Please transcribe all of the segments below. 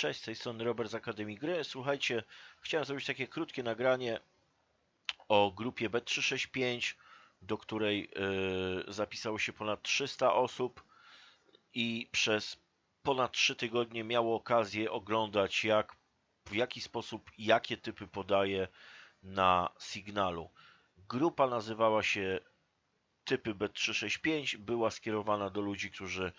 Cześć, z tej strony Robert z Akademii Gry. Słuchajcie, chciałem zrobić takie krótkie nagranie o grupie B365, do której y, zapisało się ponad 300 osób i przez ponad 3 tygodnie miało okazję oglądać, jak, w jaki sposób, jakie typy podaje na sygnalu. Grupa nazywała się typy B365, była skierowana do ludzi, którzy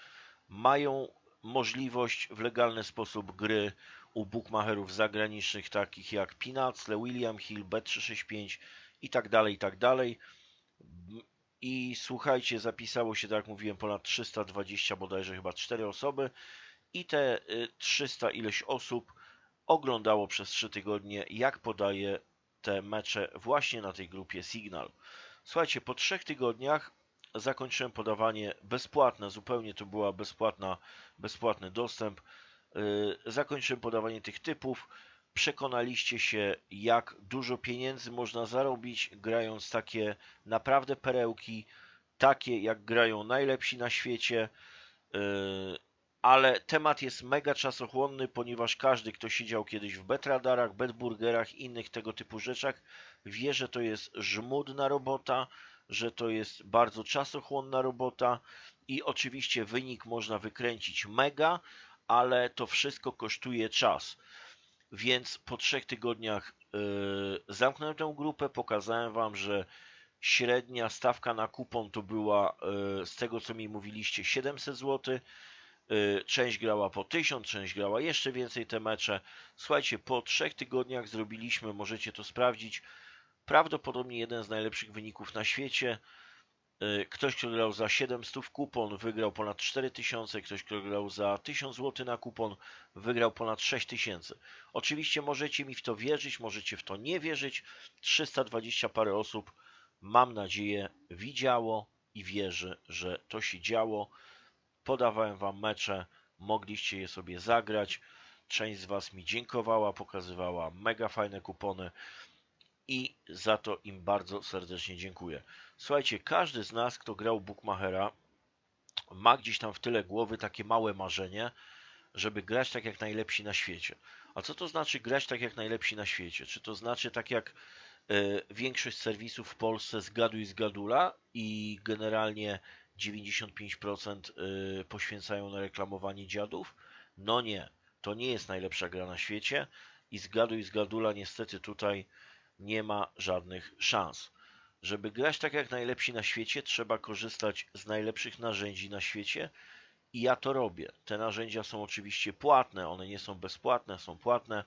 mają możliwość w legalny sposób gry u bookmacherów zagranicznych takich jak Pinacle, William Hill, Bet365 i tak dalej, i tak dalej. I słuchajcie, zapisało się, tak jak mówiłem, ponad 320 bodajże chyba 4 osoby i te 300 y, ileś osób oglądało przez 3 tygodnie, jak podaje te mecze właśnie na tej grupie Signal. Słuchajcie, po 3 tygodniach zakończyłem podawanie bezpłatne, zupełnie to była bezpłatna, bezpłatny dostęp. Y, zakończyłem podawanie tych typów. Przekonaliście się, jak dużo pieniędzy można zarobić, grając takie naprawdę perełki, takie jak grają najlepsi na świecie. Y, ale temat jest mega czasochłonny, ponieważ każdy, kto siedział kiedyś w betradarach, betburgerach i innych tego typu rzeczach, wie, że to jest żmudna robota, że to jest bardzo czasochłonna robota i oczywiście wynik można wykręcić mega, ale to wszystko kosztuje czas. Więc po trzech tygodniach yy, zamknąłem tę grupę, pokazałem Wam, że średnia stawka na kupon to była yy, z tego co mi mówiliście 700 zł. Yy, część grała po 1000, część grała jeszcze więcej te mecze. Słuchajcie, po trzech tygodniach zrobiliśmy, możecie to sprawdzić, Prawdopodobnie jeden z najlepszych wyników na świecie. Y, ktoś, kto grał za 700 kupon, wygrał ponad 4000. Ktoś, kto grał za 1000 zł na kupon, wygrał ponad 6000. Oczywiście możecie mi w to wierzyć, możecie w to nie wierzyć. 320 parę osób, mam nadzieję, widziało i wierzy, że to się działo. Podawałem Wam mecze, mogliście je sobie zagrać. Część z Was mi dziękowała, pokazywała mega fajne kupony i za to im bardzo serdecznie dziękuję. Słuchajcie, każdy z nas, kto grał Bookmachera, ma gdzieś tam w tyle głowy takie małe marzenie, żeby grać tak jak najlepsi na świecie. A co to znaczy grać tak jak najlepsi na świecie? Czy to znaczy tak jak y, większość serwisów w Polsce zgaduj z gadula i generalnie 95% y, e, poświęcają na reklamowanie dziadów? No nie, to nie jest najlepsza gra na świecie i zgaduj z gadula niestety tutaj nie ma żadnych szans. Żeby grać tak jak najlepsi na świecie, trzeba korzystać z najlepszych narzędzi na świecie i ja to robię. Te narzędzia są oczywiście płatne, one nie są bezpłatne, są płatne.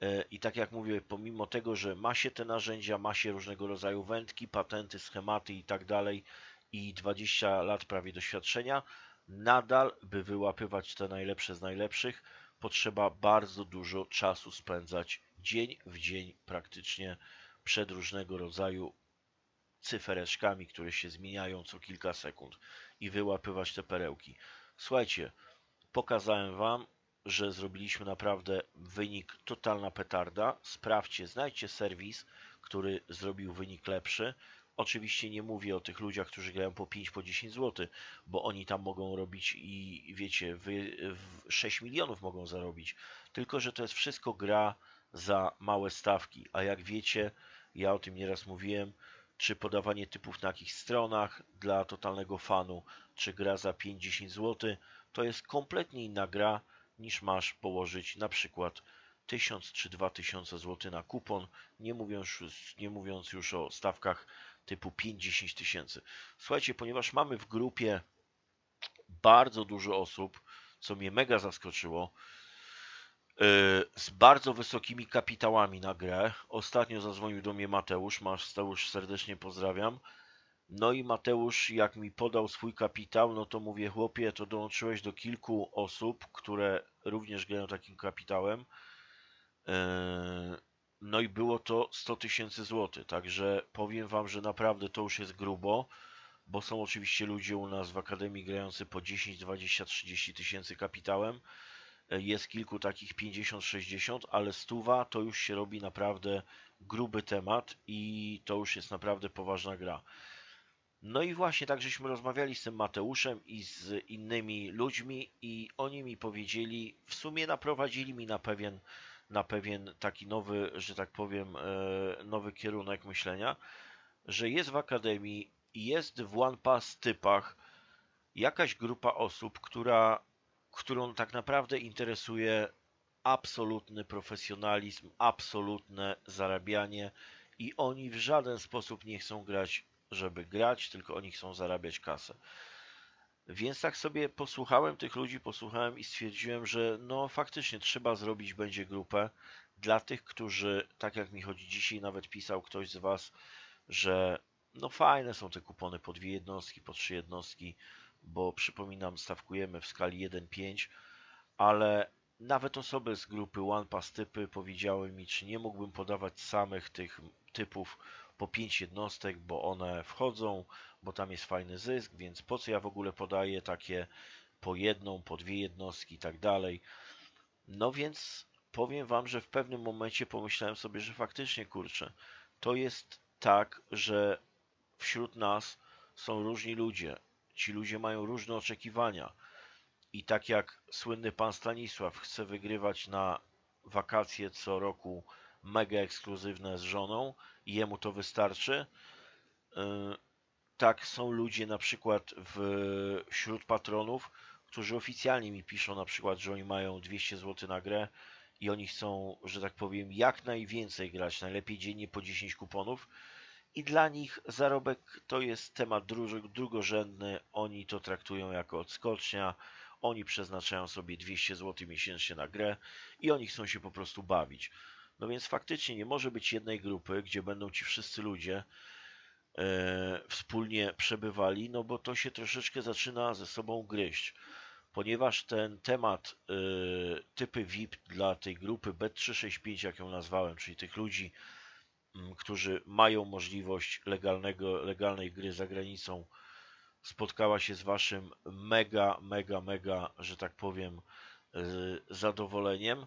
E, I tak jak mówię, pomimo tego, że ma się te narzędzia, ma się różnego rodzaju wędki, patenty, schematy i tak dalej i 20 lat prawie doświadczenia, nadal, by wyłapywać te najlepsze z najlepszych, potrzeba bardzo dużo czasu spędzać dzień w dzień praktycznie przed różnego rodzaju cyfereczkami, które się zmieniają co kilka sekund i wyłapywać te perełki. Słuchajcie, pokazałem Wam, że zrobiliśmy naprawdę wynik totalna petarda. Sprawdźcie, znajdźcie serwis, który zrobił wynik lepszy. Oczywiście nie mówię o tych ludziach, którzy grają po 5, po 10 zł, bo oni tam mogą robić i wiecie, wy 6 milionów mogą zarobić. Tylko, że to jest wszystko gra za małe stawki. A jak wiecie, ja o tym nieraz mówiłem, czy podawanie typów na jakichś stronach dla totalnego fanu, czy gra za 5-10 zł, to jest kompletnie inna gra niż masz położyć na przykład 1000 czy 2000 zł na kupon, nie mówiąc, nie mówiąc już o stawkach typu 5-10 tysięcy. Słuchajcie, ponieważ mamy w grupie bardzo dużo osób, co mnie mega zaskoczyło, z bardzo wysokimi kapitałami na grę. Ostatnio zadzwonił do mnie Mateusz. Mateusz serdecznie pozdrawiam. No i Mateusz, jak mi podał swój kapitał, no to mówię, chłopie, to dołączyłeś do kilku osób, które również grają takim kapitałem. Y, no i było to 100 tysięcy złotych. Także powiem Wam, że naprawdę to już jest grubo, bo są oczywiście ludzie u nas w Akademii grający po 10, 20, 30 tysięcy kapitałem jest kilku takich 50-60, ale stuwa to już się robi naprawdę gruby temat i to już jest naprawdę poważna gra. No i właśnie tak żeśmy rozmawiali z tym Mateuszem i z innymi ludźmi i oni mi powiedzieli, w sumie naprowadzili mi na pewien, na pewien taki nowy, że tak powiem, e, nowy kierunek myślenia, że jest w Akademii, jest w OnePass typach jakaś grupa osób, która, którą tak naprawdę interesuje absolutny profesjonalizm, absolutne zarabianie i oni w żaden sposób nie chcą grać, żeby grać, tylko oni chcą zarabiać kasę. Więc tak sobie posłuchałem tych ludzi, posłuchałem i stwierdziłem, że no faktycznie trzeba zrobić będzie grupę dla tych, którzy, tak jak mi chodzi dzisiaj, nawet pisał ktoś z Was, że no fajne są te kupony po dwie jednostki, po trzy jednostki, bo przypominam, stawkujemy w skali 1.5, ale nawet osoby z grupy OnePass typy powiedziały mi, czy nie mógłbym podawać samych tych typów po 5 jednostek, bo one wchodzą, bo tam jest fajny zysk, więc po co ja w ogóle podaję takie po jedną, po dwie jednostki i tak dalej. No więc powiem Wam, że w pewnym momencie pomyślałem sobie, że faktycznie kurczę, to jest tak, że wśród nas są różni ludzie. Ci ludzie mają różne oczekiwania. I tak jak słynny pan Stanisław chce wygrywać na wakacje co roku mega ekskluzywne z żoną i jemu to wystarczy, y, tak są ludzie na przykład wśród patronów, którzy oficjalnie mi piszą na przykład, że oni mają 200 zł na grę i oni chcą, że tak powiem, jak najwięcej grać, najlepiej dziennie po 10 kuponów i dla nich zarobek to jest temat drugorzędny, oni to traktują jako odskocznia, oni przeznaczają sobie 200 zł miesięcznie na grę i oni chcą się po prostu bawić. No więc faktycznie nie może być jednej grupy, gdzie będą ci wszyscy ludzie e, wspólnie przebywali, no bo to się troszeczkę zaczyna ze sobą gryźć. Ponieważ ten temat e, typy VIP dla tej grupy B365, jak ją nazwałem, czyli tych ludzi, którzy mają możliwość legalnego, legalnej gry za granicą, spotkała się z waszym mega, mega, mega, że tak powiem, e, zadowoleniem,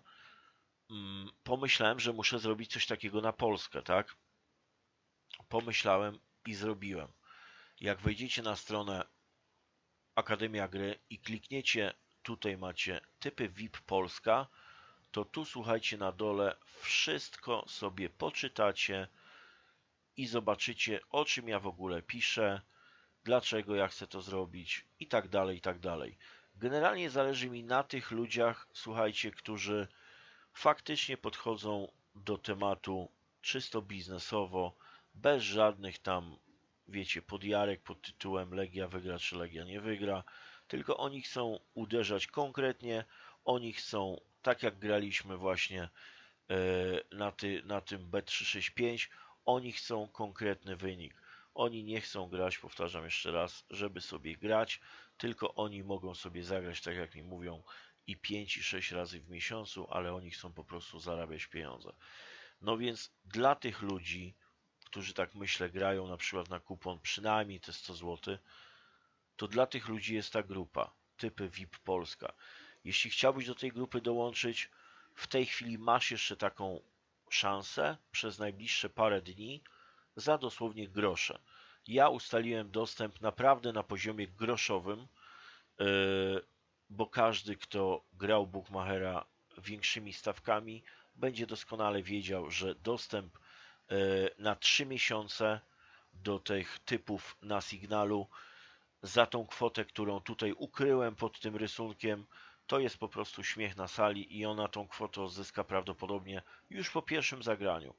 pomyślałem, że muszę zrobić coś takiego na Polskę, tak? Pomyślałem i zrobiłem. Jak wejdziecie na stronę Akademia Gry i klikniecie, tutaj macie typy VIP Polska, to tu słuchajcie na dole, wszystko sobie poczytacie i zobaczycie o czym ja w ogóle piszę, dlaczego ja chcę to zrobić i tak dalej, i tak dalej. Generalnie zależy mi na tych ludziach, słuchajcie, którzy faktycznie podchodzą do tematu czysto biznesowo, bez żadnych tam, wiecie, podjarek pod tytułem Legia wygra czy Legia nie wygra, tylko oni chcą uderzać konkretnie, oni chcą, tak jak graliśmy właśnie e, na, ty, na tym B365, oni chcą konkretny wynik. Oni nie chcą grać, powtarzam jeszcze raz, żeby sobie grać, tylko oni mogą sobie zagrać, tak jak mi mówią, i 5 i 6 razy w miesiącu, ale oni chcą po prostu zarabiać pieniądze. No więc dla tych ludzi, którzy tak myślę grają na przykład na kupon przynajmniej te 100 zł, to dla tych ludzi jest ta grupa, typy VIP Polska. Jeśli chciałbyś do tej grupy dołączyć, w tej chwili masz jeszcze taką szansę przez najbliższe parę dni, za dosłownie grosze. Ja ustaliłem dostęp naprawdę na poziomie groszowym, e, bo każdy, kto grał Bookmachera większymi stawkami, będzie doskonale wiedział, że dostęp e, na 3 miesiące do tych typów na sygnalu za tą kwotę, którą tutaj ukryłem pod tym rysunkiem, to jest po prostu śmiech na sali i ona tą kwotę odzyska prawdopodobnie już po pierwszym zagraniu.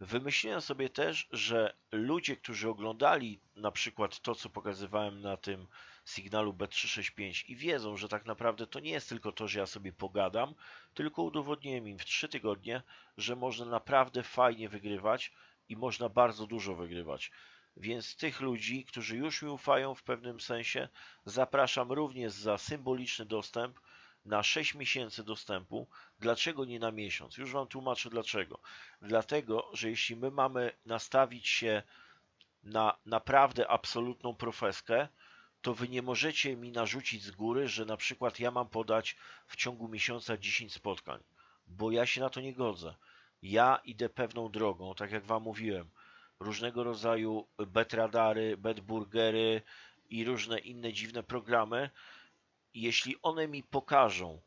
Wymyśliłem sobie też, że ludzie, którzy oglądali na przykład to, co pokazywałem na tym sygnalu B365 i wiedzą, że tak naprawdę to nie jest tylko to, że ja sobie pogadam, tylko udowodniłem im w 3 tygodnie, że można naprawdę fajnie wygrywać i można bardzo dużo wygrywać. Więc tych ludzi, którzy już mi ufają w pewnym sensie, zapraszam również za symboliczny dostęp na 6 miesięcy dostępu. Dlaczego nie na miesiąc? Już Wam tłumaczę dlaczego. Dlatego, że jeśli my mamy nastawić się na naprawdę absolutną profeskę, to Wy nie możecie mi narzucić z góry, że na przykład ja mam podać w ciągu miesiąca 10 spotkań, bo ja się na to nie godzę. Ja idę pewną drogą, tak jak Wam mówiłem. różnego rodzaju betradary, betburgery i różne inne dziwne programy. Jeśli one mi pokażą,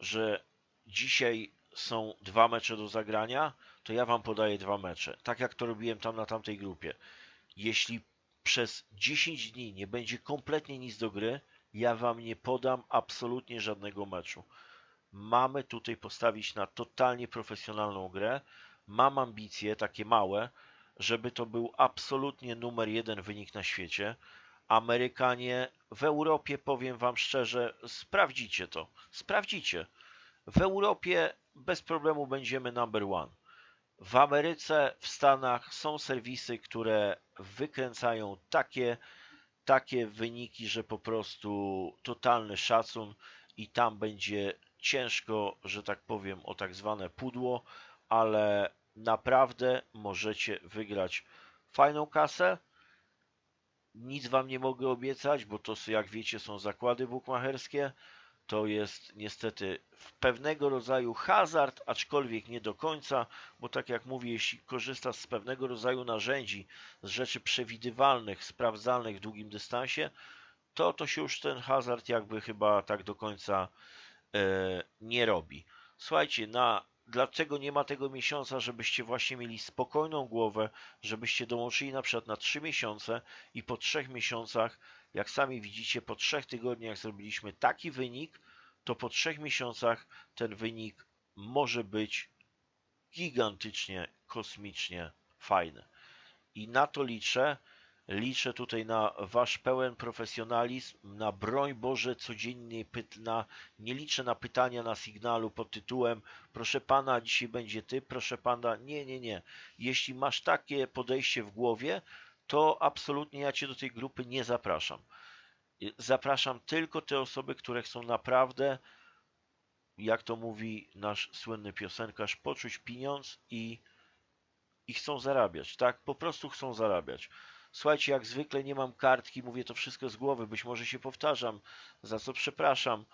że dzisiaj są dwa mecze do zagrania, to ja wam podaję dwa mecze. Tak jak to robiłem tam na tamtej grupie. Jeśli przez 10 dni nie będzie kompletnie nic do gry, ja wam nie podam absolutnie żadnego meczu. Mamy tutaj postawić na totalnie profesjonalną grę. Mam ambicje takie małe, żeby to był absolutnie numer jeden wynik na świecie. Amerykanie w Europie, powiem wam szczerze, sprawdzicie to. Sprawdzicie. W Europie bez problemu będziemy number one. W Ameryce, w Stanach są serwisy, które wykręcają takie, takie wyniki, że po prostu totalny szacun i tam będzie ciężko, że tak powiem, o tak zwane pudło, ale naprawdę możecie wygrać fajną kasę. Nic wam nie mogę obiecać, bo to jak wiecie są zakłady bukmacherskie to jest niestety pewnego rodzaju hazard, aczkolwiek nie do końca, bo tak jak mówię, jeśli korzystasz z pewnego rodzaju narzędzi, z rzeczy przewidywalnych, sprawdzalnych w długim dystansie, to to się już ten hazard jakby chyba tak do końca e, nie robi. Słuchajcie, na dlaczego nie ma tego miesiąca, żebyście właśnie mieli spokojną głowę, żebyście dołączyli na przykład na 3 miesiące i po 3 miesiącach jak sami widzicie, po trzech tygodniach zrobiliśmy taki wynik, to po trzech miesiącach ten wynik może być gigantycznie, kosmicznie fajny. I na to liczę. Liczę tutaj na Wasz pełen profesjonalizm, na broń Boże codziennie pytna. Nie liczę na pytania na sygnalu pod tytułem proszę Pana, dzisiaj będzie Ty, proszę Pana. Nie, nie, nie. Jeśli masz takie podejście w głowie, to absolutnie ja Cię do tej grupy nie zapraszam. Zapraszam tylko te osoby, które chcą naprawdę, jak to mówi nasz słynny piosenkarz, poczuć pieniądz i, i chcą zarabiać, tak? Po prostu chcą zarabiać. Słuchajcie, jak zwykle nie mam kartki, mówię to wszystko z głowy, być może się powtarzam, za co przepraszam.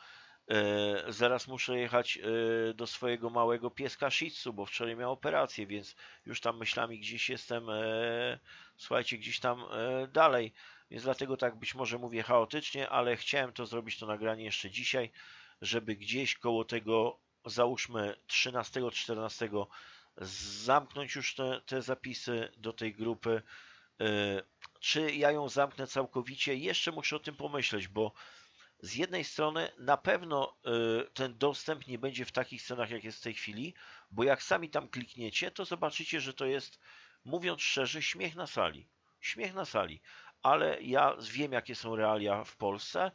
E, zaraz muszę jechać e, do swojego małego pieska Shih bo wczoraj miał operację, więc już tam myślami gdzieś jestem, e, słuchajcie, gdzieś tam dalej. Więc dlatego tak być może mówię chaotycznie, ale chciałem to zrobić to nagranie jeszcze dzisiaj, żeby gdzieś koło tego, załóżmy 13-14 zamknąć już te, te zapisy do tej grupy. Czy ja ją zamknę całkowicie? Jeszcze muszę o tym pomyśleć, bo z jednej strony na pewno y, ten dostęp nie będzie w takich cenach, jak jest w tej chwili, bo jak sami tam klikniecie, to zobaczycie, że to jest, mówiąc szczerze, śmiech na sali. Śmiech na sali. Ale ja wiem, jakie są realia w Polsce.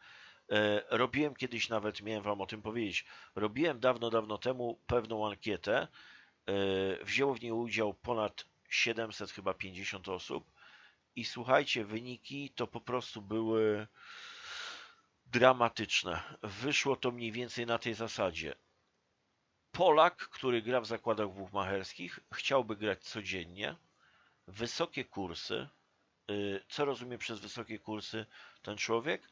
Y, robiłem kiedyś nawet, miałem Wam o tym powiedzieć, robiłem dawno, dawno temu pewną ankietę. Wzięło w niej udział ponad 700, chyba 50 osób. I słuchajcie, wyniki to po prostu były dramatyczne. Wyszło to mniej więcej na tej zasadzie. Polak, który gra w zakładach buchmacherskich, chciałby grać codziennie, wysokie kursy. Y, co rozumie przez wysokie kursy ten człowiek?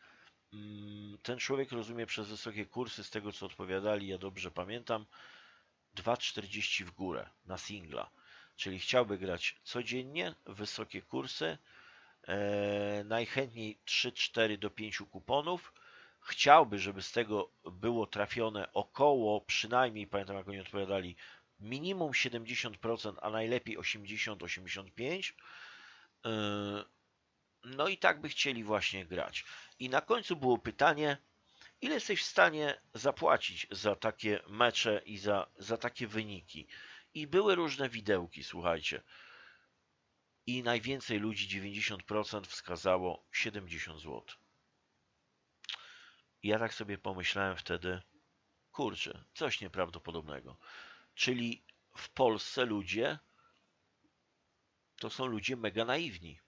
Mm, ten człowiek rozumie przez wysokie kursy, z tego co odpowiadali, ja dobrze pamiętam, 2,40 w górę na singla. Czyli chciałby grać codziennie, wysokie kursy, e, najchętniej 3-4 do 5 kuponów, chciałby, żeby z tego było trafione około, przynajmniej, pamiętam jak oni odpowiadali, minimum 70%, a najlepiej 80-85%. Yy, no i tak by chcieli właśnie grać. I na końcu było pytanie, ile jesteś w stanie zapłacić za takie mecze i za, za takie wyniki? I były różne widełki, słuchajcie. I najwięcej ludzi, 90% wskazało 70 zł. I ja tak sobie pomyślałem wtedy, kurczę, coś nieprawdopodobnego. Czyli w Polsce ludzie to są ludzie mega naiwni.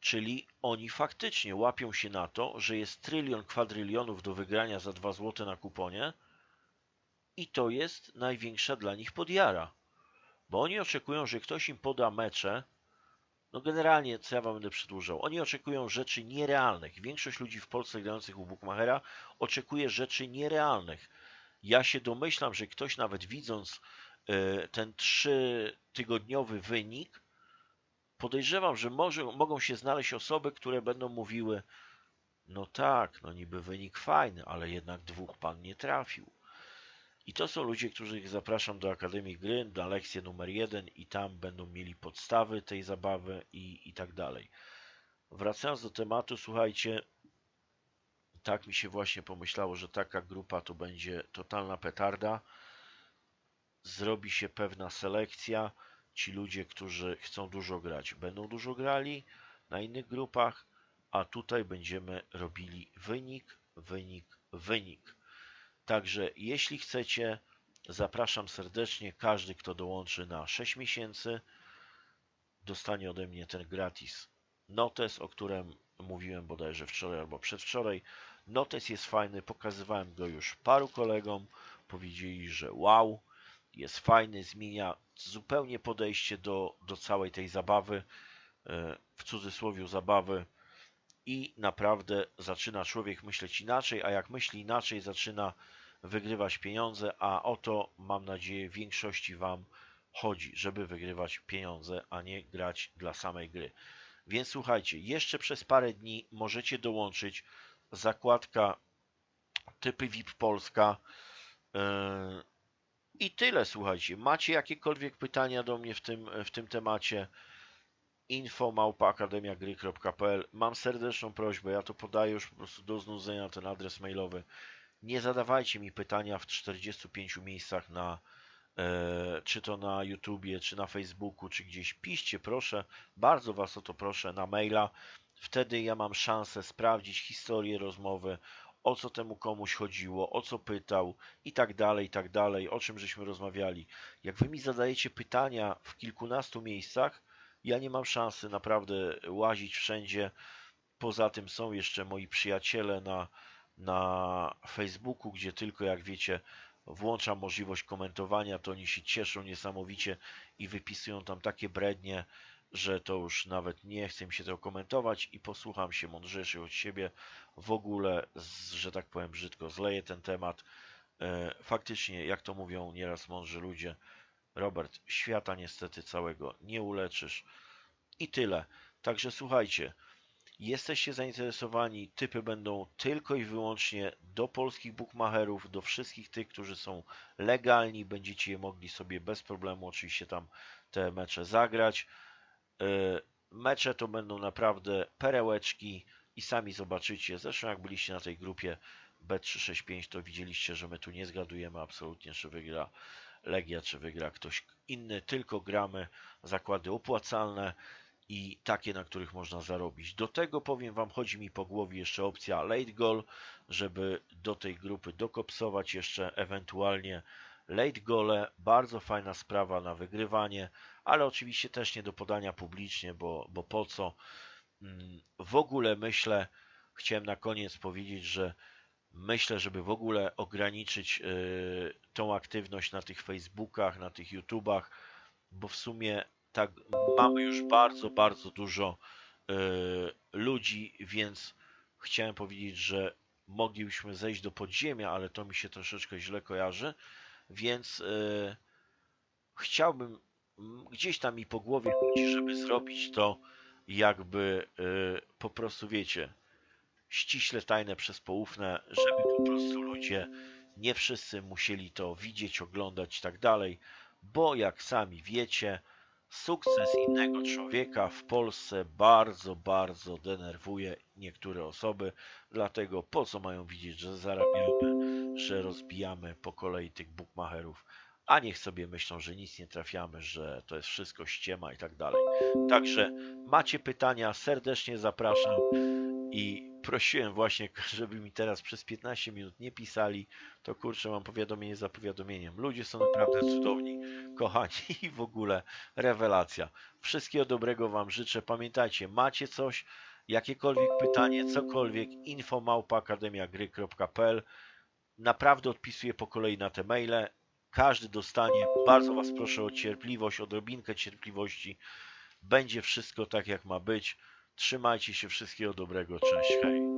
Czyli oni faktycznie łapią się na to, że jest trylion kwadrylionów do wygrania za 2 zł na kuponie i to jest największa dla nich podjara. Bo oni oczekują, że ktoś im poda mecze no generalnie, co ja wam będę przedłużał, oni oczekują rzeczy nierealnych. Większość ludzi w Polsce grających u Bookmachera oczekuje rzeczy nierealnych. Ja się domyślam, że ktoś nawet widząc e, ten trzytygodniowy wynik, podejrzewam, że może, mogą się znaleźć osoby, które będą mówiły, no tak, no niby wynik fajny, ale jednak dwóch pan nie trafił. I to są ludzie, których zapraszam do Akademii Gry, na lekcję numer jeden i tam będą mieli podstawy tej zabawy i, i tak dalej. Wracając do tematu, słuchajcie, tak mi się właśnie pomyślało, że taka grupa to będzie totalna petarda. Zrobi się pewna selekcja. Ci ludzie, którzy chcą dużo grać, będą dużo grali na innych grupach, a tutaj będziemy robili wynik, wynik, wynik. Także jeśli chcecie, zapraszam serdecznie. Każdy, kto dołączy na 6 miesięcy, dostanie ode mnie ten gratis notes, o którym mówiłem bodajże wczoraj albo przedwczoraj. Notes jest fajny, pokazywałem go już paru kolegom. Powiedzieli, że wow, jest fajny, zmienia zupełnie podejście do, do całej tej zabawy, e, w cudzysłowie zabawy i naprawdę zaczyna człowiek myśleć inaczej, a jak myśli inaczej, zaczyna wygrywać pieniądze, a o to mam nadzieję większości Wam chodzi, żeby wygrywać pieniądze, a nie grać dla samej gry. Więc słuchajcie, jeszcze przez parę dni możecie dołączyć zakładka typy VIP Polska. Yy, I tyle, słuchajcie. Macie jakiekolwiek pytania do mnie w tym, w tym temacie? info małpaakademiagry.pl Mam serdeczną prośbę, ja to podaję już po prostu do znudzenia ten adres mailowy. Nie zadawajcie mi pytania w 45 miejscach na e, czy to na YouTubie, czy na Facebooku, czy gdzieś. Piszcie proszę, bardzo Was o to proszę na maila. Wtedy ja mam szansę sprawdzić historię rozmowy, o co temu komuś chodziło, o co pytał i tak dalej, i tak dalej, o czym żeśmy rozmawiali. Jak Wy mi zadajecie pytania w kilkunastu miejscach, ja nie mam szansy naprawdę łazić wszędzie. Poza tym są jeszcze moi przyjaciele na, na Facebooku, gdzie tylko jak wiecie, włączam możliwość komentowania, to oni się cieszą niesamowicie i wypisują tam takie brednie, że to już nawet nie chcę mi się tego komentować i posłucham się mądrzejszych od siebie. W ogóle, że tak powiem brzydko, zleję ten temat. E, faktycznie, jak to mówią nieraz mądrzy ludzie, Robert, świata niestety całego nie uleczysz. I tyle. Także słuchajcie, jesteście zainteresowani, typy będą tylko i wyłącznie do polskich bookmacherów, do wszystkich tych, którzy są legalni, będziecie je mogli sobie bez problemu oczywiście tam te mecze zagrać. E, mecze to będą naprawdę perełeczki i sami zobaczycie. Zresztą jak byliście na tej grupie B365, to widzieliście, że my tu nie zgadujemy absolutnie, czy wygra Legia, czy wygra ktoś inny, tylko gramy zakłady opłacalne i takie, na których można zarobić. Do tego powiem Wam, chodzi mi po głowie jeszcze opcja late goal, żeby do tej grupy dokopsować jeszcze ewentualnie late gole. Bardzo fajna sprawa na wygrywanie, ale oczywiście też nie do podania publicznie, bo, bo po co. Mm, w ogóle myślę, chciałem na koniec powiedzieć, że myślę, żeby w ogóle ograniczyć yy, tą aktywność na tych Facebookach, na tych YouTubach, bo w sumie tak mamy już bardzo, bardzo dużo yy, ludzi, więc chciałem powiedzieć, że moglibyśmy zejść do podziemia, ale to mi się troszeczkę źle kojarzy, więc yy, chciałbym gdzieś tam mi po głowie chodzi, żeby zrobić to jakby yy, po prostu wiecie, ściśle tajne przez poufne, żeby po prostu ludzie nie wszyscy musieli to widzieć, oglądać i tak dalej, bo jak sami wiecie, sukces innego człowieka w Polsce bardzo, bardzo denerwuje niektóre osoby, dlatego po co mają widzieć, że zarabiamy, że rozbijamy po kolei tych bookmacherów, a niech sobie myślą, że nic nie trafiamy, że to jest wszystko ściema i tak dalej. Także macie pytania, serdecznie zapraszam i prosiłem właśnie, żeby mi teraz przez 15 minut nie pisali, to kurczę, mam powiadomienie za powiadomieniem. Ludzie są naprawdę cudowni, kochani i w ogóle rewelacja. Wszystkiego dobrego Wam życzę. Pamiętajcie, macie coś, jakiekolwiek pytanie, cokolwiek, infomałpaakademiagry.pl Naprawdę odpisuję po kolei na te maile. Każdy dostanie. Bardzo Was proszę o cierpliwość, odrobinkę cierpliwości. Będzie wszystko tak, jak ma być. Trzymajcie się, wszystkiego dobrego, cześć, hej.